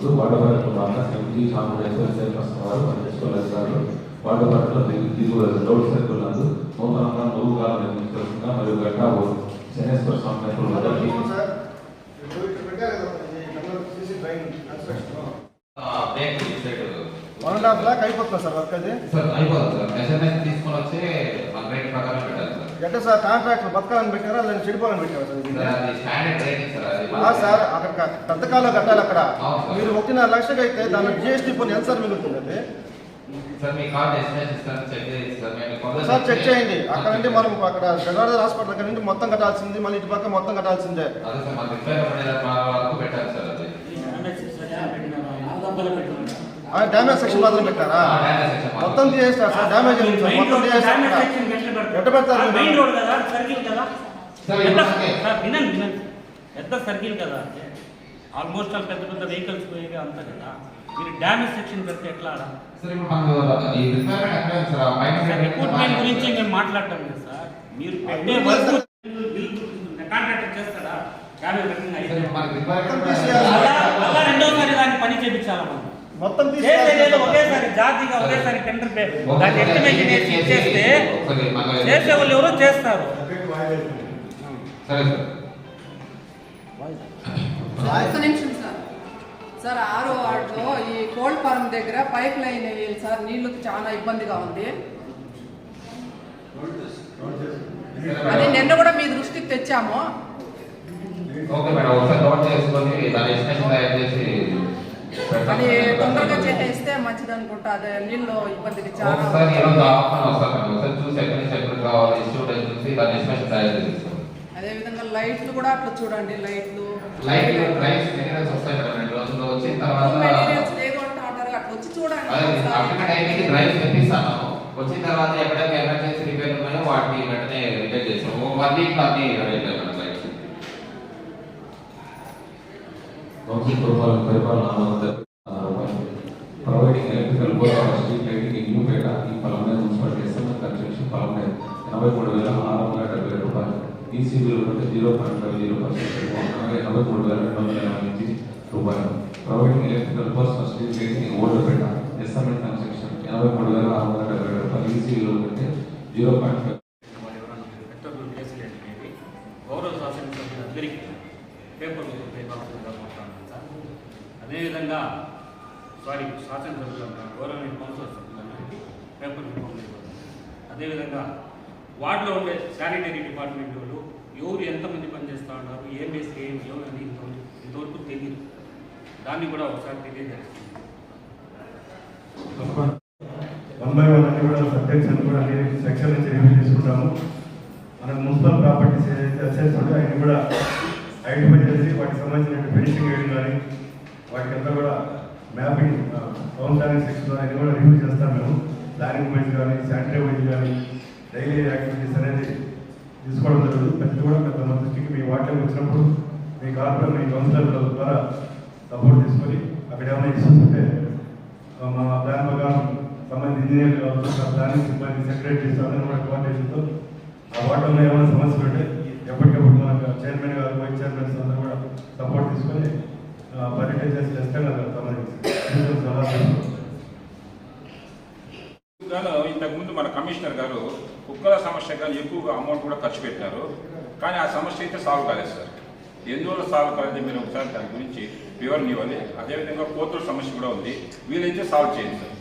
ముందు వాడవారితో బాగా శ్రీ సాంబేశ్వర చైర్పర్సన్ వారు పనిచేసుకోలేదు గారు వాడవారిలో దిగువ రోడ్ సర్కిల్ నందు నూతనంగా నిర్మించాల్సిందిగా మరియు గట్టా శనేశ్వర స్వామి టెంపుల్ వద్ద వన్ అండ్ హాఫ్ లాక్ అయిపోతుంది సార్ వర్క్ అది సార్ అయిపోతుంది సార్. మెజర్మెంట్ తీసుకొని వచ్చి మన రేట్ ప్రకారం పెట్టాలి సార్. ఎట్లా సార్ కాంట్రాక్ట్ బతకాలని పెట్టారా? లేదా చెడిపోవాలని పెట్టారా సార్? స్టాండర్డ్ ఆ సార్ అక్కడ క- పెద్ద కాలంలో కట్టాలి అక్కడ. మీరు ఒకటిన్నర లక్షకి అయితే దాని జిఎస్టీ పని ఎంత సార్ మిగులుతుంది సార్ చెక్ చేయండి అక్కడ నుండి మనం అక్కడ గంగాధర్ హాస్పిటల్ అక్కడ నుండి మొత్తం కట్టాల్సింది మళ్ళీ ఇటు పక్క మొత్తం కట్టాల్సిందే. అదే సార్ మన రిపేర్ పడేది వరకు పెట్టాలి సార్ అది. డ్యామేజ్ సెక్షన్ మాత్రం పెట్టారా. మొత్తం తీసేస్తారు సార్ డ్యామేజ్ సార్ మొత్తం తీసేస్తారు. ఎట్ట పెడతారు? మెయిన్ రోడ్ కదా సర్కిల్ కదా. వినండి. పెద్ద సర్కిల్ కదా. ఆల్మోస్ట్ ఆల్ పెద్ద పెద్ద వెహికల్స్ పోయేవి అంతా కదా. మీరు డ్యామేజ్ సెక్షన్ పెడితే ఎట్లా రిక్రూట్మెంట్ గురించి మేము మాట్లాడటం లేదు సార్. మీరు పెట్టే వర్క్ కాంట్రాక్టర్ చేస్తాడా. అలా రెండోసారి దాన్ని పని చేయించాలి మనం? మొత్తం ఒకేసారి జాతీగా ఒకేసారి టెండర్ దాన్ని ఎస్టిమేషన్ వేసి ఇచ్చేస్తే ఒకసారి మనకి- చేసే వాళ్ళు ఎవరో చేస్తారు. సరే సార్. నిమిషం సార్. సార్ ఆరో వార్డులో ఈ కోల్డ్ ఫార్మ్ దగ్గర పైప్ లైన్ వేయాలి సార్. నీళ్ళకి చాలా ఇబ్బందిగా ఉంది. అది నిన్న కూడా మీ దృష్టికి తెచ్చాము. అది. తొందరగా చేసేస్తే మంచిది అనుకుంటా. అదే నీళ్ళు ఇబ్బందికి చాలా చూసి దాని ఎస్టిమేషన్ తయారు చేస్తాం అదే విధంగా లైట్లు కూడా అట్లా చూడండి లైట్లు. మెటీరియల్స్ వస్తాయి మేడం రెండు రోజుల్లో వచ్చిన తర్వాత మెటీరియల్స్ అట్లా వచ్చి చూడండి టైంకి తెప్పిస్తాను వచ్చిన తర్వాత ఎక్కడైనా ఎమర్జెన్సీ రిపేర్ ఉన్నాయో వాటిని వెంటనే రిపేర్ చేస్తాము వన్ వీక్ అన్ని లైట్స్. పరిపాలన ఆమోదం providing electrical board street lighting new పేట ఈ పలమే మున్సిపాలిటీ ఎస్ఎంఎస్ కన్స్ట్రక్షన్ పలమే ఎనభై మూడు వేల ఆరు వందల డెబ్బై రూపాయలు. ఈసీబీలు అంటే zero point five zero percent అనగా ఎనభై మూడు వేల రెండు వందల ఎనభై ఎనిమిది రూపాయలు providing electrical board street lighting old పేట ఎస్ఎంఎస్ కన్స్ట్రక్షన్ ఎనభై మూడు వేల ఆరు వందల డెబ్బై రూపాయలు ఈసీబీలు అంటే జీరో పాయింట్ ఫైవ్ పెట్టలు కేసులు అనేవి గౌరవ శాసనసభ్యులందరికీ పేపర్ పేపర్గా మాట్లాడుతున్నాను సార్ అదేవిధంగా సారీ శాసనసభ్యులంగా గౌరవనీయ కౌన్సిలర్ సభ్యులందరికీ పేపర్ ఇవ్వడం అదేవిధంగా వార్డులో ఉండే శానిటరీ డిపార్ట్మెంట్ వాళ్ళు ఎవరు ఎంతమంది పనిచేస్తూ ఉన్నారు ఏం వేస్తే ఏం ఎవరు అని ఇంతవరకు ఇంతవరకు తెలియదు దాన్ని కూడా ఒకసారి తెలియజేస్తుంది కూడా కూడా సెక్షన్ నుంచి రివ్యూ చేసుకుంటాము. మన మున్సిపల్ ప్రాపర్టీస్ ఏదైతే అసెట్స్ ఉంటాయో అవన్నీ కూడా ఐడెంటిఫై చేసి వాటికి సంబంధించిన ఫినిషింగ్ వేయడం కానీ వాటికి అంతా కూడా మ్యాపింగ్ టౌన్ ప్లానింగ్ సెక్షన్ అన్ని కూడా రివ్యూ చేస్తాం మేము. ప్లానింగ్ వైజ్ కానీ శానిటరీ వైజ్ కానీ డైలీ యాక్టివిటీస్ అనేది తీసుకోవడం జరుగుతుంది. ప్రతి కూడా పెద్ద మన దృష్టికి మీ వాటిలోకి వచ్చినప్పుడు మీ కార్పొరేట్ మీ కౌన్సిలర్ల ద్వారా సపోర్ట్ తీసుకొని అక్కడ ఏమైనా ఇష్యూస్ ఉంటే మా ప్లాన్ ప్రకారం సంబంధించి ఇంజనీర్ కావచ్చు ప్లానింగ్ సిబ్బంది సెక్రటరీస్ అందరూ కూడా కోఆర్డినేషన్తో ఆ వాటర్లో ఏమైనా సమస్యలు ఉంటే ఎప్పటికప్పుడు మన చైర్మన్ గారు వైస్ చైర్మన్స్ అందరూ కూడా సపోర్ట్ తీసుకొని పర్యటన చేసి ఖచ్చితంగా సంబంధించి సలహా తీసుకుంటాం. గాను ఇంతకుముందు మన కమిషనర్ గారు కుక్కల సమస్య కానీ ఎక్కువగా అమౌంట్ కూడా ఖర్చు పెట్టినారు కానీ ఆ సమస్య అయితే సాల్వ్ కాలేదు సార్. ఎందువల్ల సాల్వ్ కాలేదు మీరు ఒకసారి దాని గురించి వివరణ ఇవ్వాలి. అదేవిధంగా కోతుల సమస్య కూడా ఉంది. వీలైతే సాల్వ్ చేయండి సార్.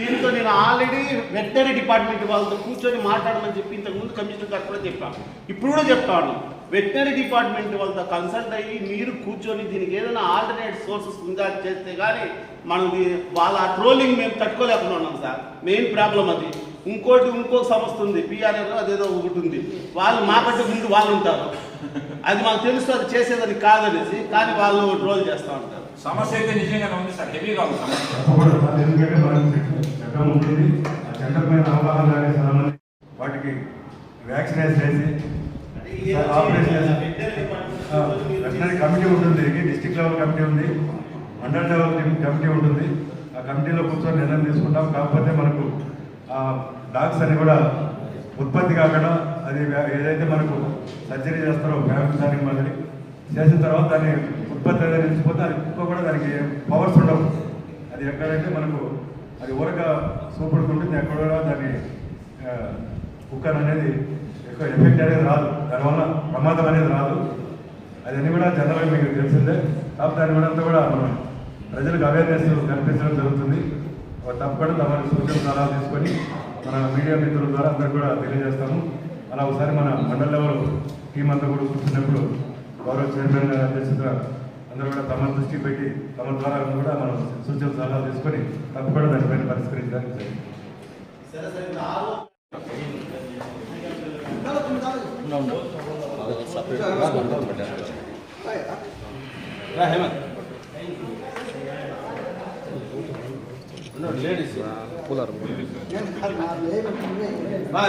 దీంతో నేను ఆల్రెడీ వెటనరీ డిపార్ట్మెంట్ వాళ్ళతో కూర్చొని మాట్లాడమని చెప్పి ఇంతకుముందు కమిషనర్ గారు కూడా చెప్పాను ఇప్పుడు కూడా చెప్తాను వెటనరీ డిపార్ట్మెంట్ వాళ్ళతో కన్సల్ట్ అయ్యి మీరు కూర్చొని దీనికి ఏదైనా ఆల్టర్నేట్ సోర్సెస్ ఉందా అని చేస్తే కానీ మనం దీ- వాళ్ళ ట్రోలింగ్ మేము తట్టుకోలేకుండా ఉన్నాం సార్. మెయిన్ ప్రాబ్లం అది. ఇంకోటి ఇంకొక సంస్థ ఉంది. పిఆర్ఆర్ అదేదో ఒకటి ఉంది. వాళ్ళు మాకంటే ముందు వాళ్ళు ఉంటారు. అది మాకు తెలుసు అది చేసేదని కాదనేసి కానీ వాళ్ళు ట్రోల్ చేస్తూ ఉంటారు. సమస్య అయితే నిజంగానే ఉంది సార్. హెవీగా ఉంది సమస్య. తప్పకుండా సార్ ఎందుకంటే మనకు చట్టం ఉంటుంది ఆ చట్టం పైన అవగాహన కానీ చాలా మంది వాటికి వ్యాక్సినేషన్ వేసి కమిటీ ఉంటుంది డిస్టిక్ లెవెల్ కమిటీ ఉంది మండల్ లెవెల్ కమిటీ ఉంటుంది ఆ కమిటీలో కూర్చొని నిర్ణయం తీసుకుంటాం. కాకపోతే మనకు ఆ డాగ్స్ అని కూడా ఉత్పత్తి కాకుండా అది ఏదైతే మనకు సర్జరీ చేస్తారో ఫ్యామిలీ ప్లానింగ్ మాదిరి చేసిన తర్వాత దాన్ని ఉత్పత్తి అనేది నిలిచిపోతే అది కుక్క కూడా దానికి పవర్స్ ఉండవు. అది ఎక్కడైతే మనకు అది ఊరక సూపడుకుంటుంది ఎక్కడ కూడా దాన్ని కుక్కర్ అనేది ఎక్కువ ఎఫెక్ట్ అనేది రాదు. దానివల్ల ప్రమాదం అనేది రాదు. అదన్నీ కూడా జనరల్గా మీకు తెలిసిందే. కాబట్టి దాని కూడా అంతా కూడా మనం ప్రజలకు అవేర్నెస్ కల్పించడం జరుగుతుంది. తప్పకుండా తమ సూచన సలహాలు తీసుకొని మన మీడియా మిత్రుల ద్వారా అందరికి కూడా తెలియజేస్తాము. అలా ఒకసారి మన మండల లెవెల్ టీం అంతా కూడా కూర్చున్నప్పుడు గౌరవ చైర్మన్ గారి అందరూ కూడా తమ దృష్టి పెట్టి తమ ద్వారా కూడా మనం సూచన సలహాలు తీసుకొని తప్పకుండా దానిపైన పరిష్కరించడానికి జరిగింది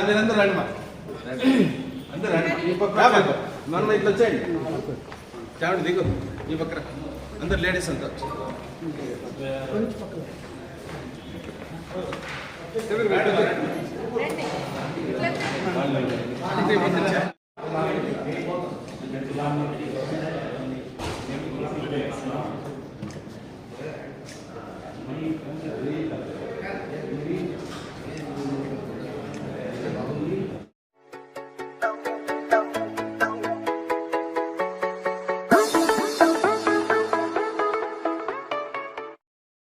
మీరందరూ రండి మా అందరూ రండి ఈ పక్క మనం ఇట్లా వచ్చేయండి చావండి దిగు ఈ పక్కన అందరు లేడీస్ అంతా வந்துச்சு